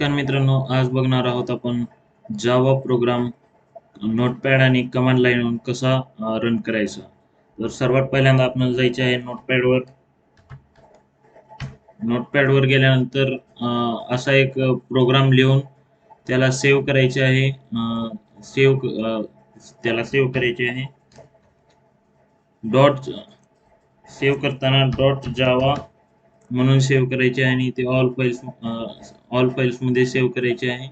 नमस्कार मित्रांनो आज बघणार आहोत आपण जावा प्रोग्राम नोटपॅड आणि कमांड लाईन कसा रन करायचा. तर सर्वात पहिल्यांदा आपण जायचे आहे नोटपॅडवर नोटपॅडवर गेल्यानंतर असा एक प्रोग्राम लिहून त्याला सेव्ह करायचे आहे सेव्ह त्याला सेव्ह करायचे आहे. डॉट सेव्ह करताना डॉट जावा म्हणून सेव्ह करायचे आहे आणि ते ऑल फाईल्स ऑल फाईल्समध्ये सेव्ह करायचे आहे.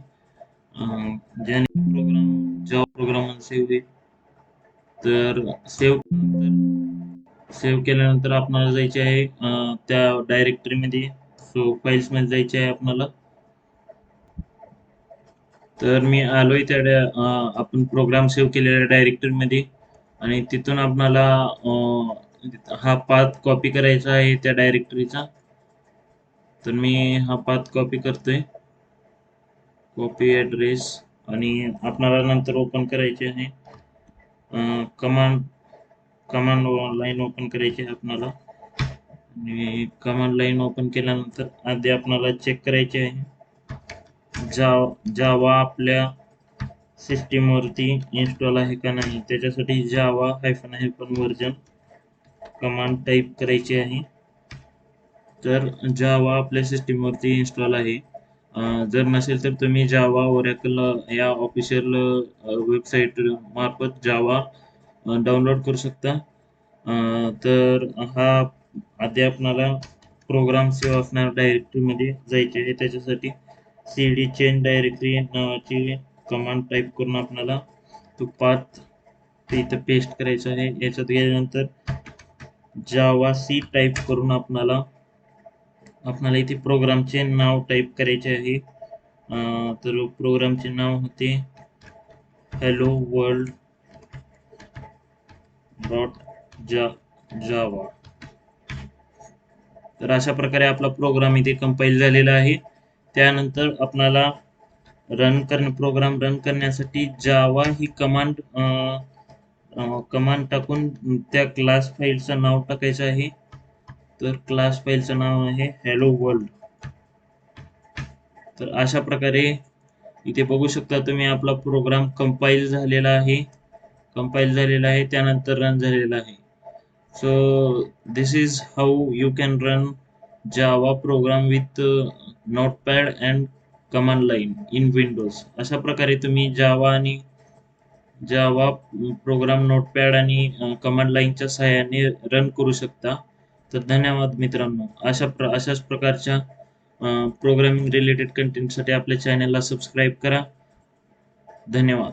ज्याने प्रोग्राम जॉब प्रोग्राम सेव्ह होईल. तर सेव्ह सेव्ह केल्यानंतर आपल्याला जायचे आहे त्या त्या डायरेक्टरीमध्ये सो फाईल्समध्ये जायचे आहे आपल्याला तर मी आलोय त्या आपण प्रोग्राम सेव्ह केलेल्या डायरेक्टरी मध्ये. आणि तिथून आपणाला हा पाथ कॉपी करायचा आहे त्या डायरेक्टरीचा तर मी हा पाथ कॉपी करतोय. कॉपी ऍड्रेस आणि आपणाला नंतर ओपन करायचे आहे. कमांड कमांड लाईन ओपन करायची आहे आपणाला. आणि कमांड लाईन ओपन केल्यानंतर आधी आपणाला चेक करायचे आहे. जाव जावा आपल्या सिस्टीमवरती इन्स्टॉल आहे का नाही? त्याच्यासाठी Java hyphen hyphen version command type करायची आहे. तर जावा आपल्या सिस्टीम वरती इन्स्टॉल आहे. जर नसेल तर तुम्ही जावा ओरॅकल या ऑफिशियल वेबसाईट मार्फत जावा डाउनलोड करू शकता. तर हा आधी आपणाला प्रोग्राम सेव्ह असणार डायरेक्टरीमध्ये जायचे आहे. त्याच्यासाठी सी डी चेंज डायरेक्टरी नावाची कमांड टाईप करून आपणाला तो पाथ इथं पेस्ट करायचा आहे. याच्यात गेल्यानंतर जावा सी टाईप करून आपणाला आपल्याला इथे प्रोग्रामचे नाव टाईप करायचे आहे. तर प्रोग्रामचे नाव होते हॅलो वर्ल्ड डॉट जा जावा तर अशा प्रकारे आपला प्रोग्राम इथे कंपाईल झालेला आहे. त्यानंतर आपणाला रन करणे प्रोग्राम रन करण्यासाठी जावा ही कमांड कमांड टाकून त्या क्लास फाईलचं नाव टाकायचं आहे. तर क्लास फाईलचं नाव आहे हॅलो वर्ल्ड तर अशा प्रकारे इथे बघू शकता तुम्ही आपला प्रोग्राम कंपाईल झालेला आहे. कंपाईल झालेला आहे त्यानंतर रन झालेला आहे. So this is how you can run Java program with notepad and command line in Windows अशा प्रकारे तुम्ही जावा आणि जावा प्रोग्राम नोटपॅड आणि uh, कमांड लाईनच्या सहाय्याने रन करू शकता. तर धन्यवाद मित्रांनो. अशा प्र अशाच प्रकारच्या प्रोग्रामिंग रिलेटेड कंटेंटसाठी आपल्या चॅनलला सबस्क्राईब करा. धन्यवाद.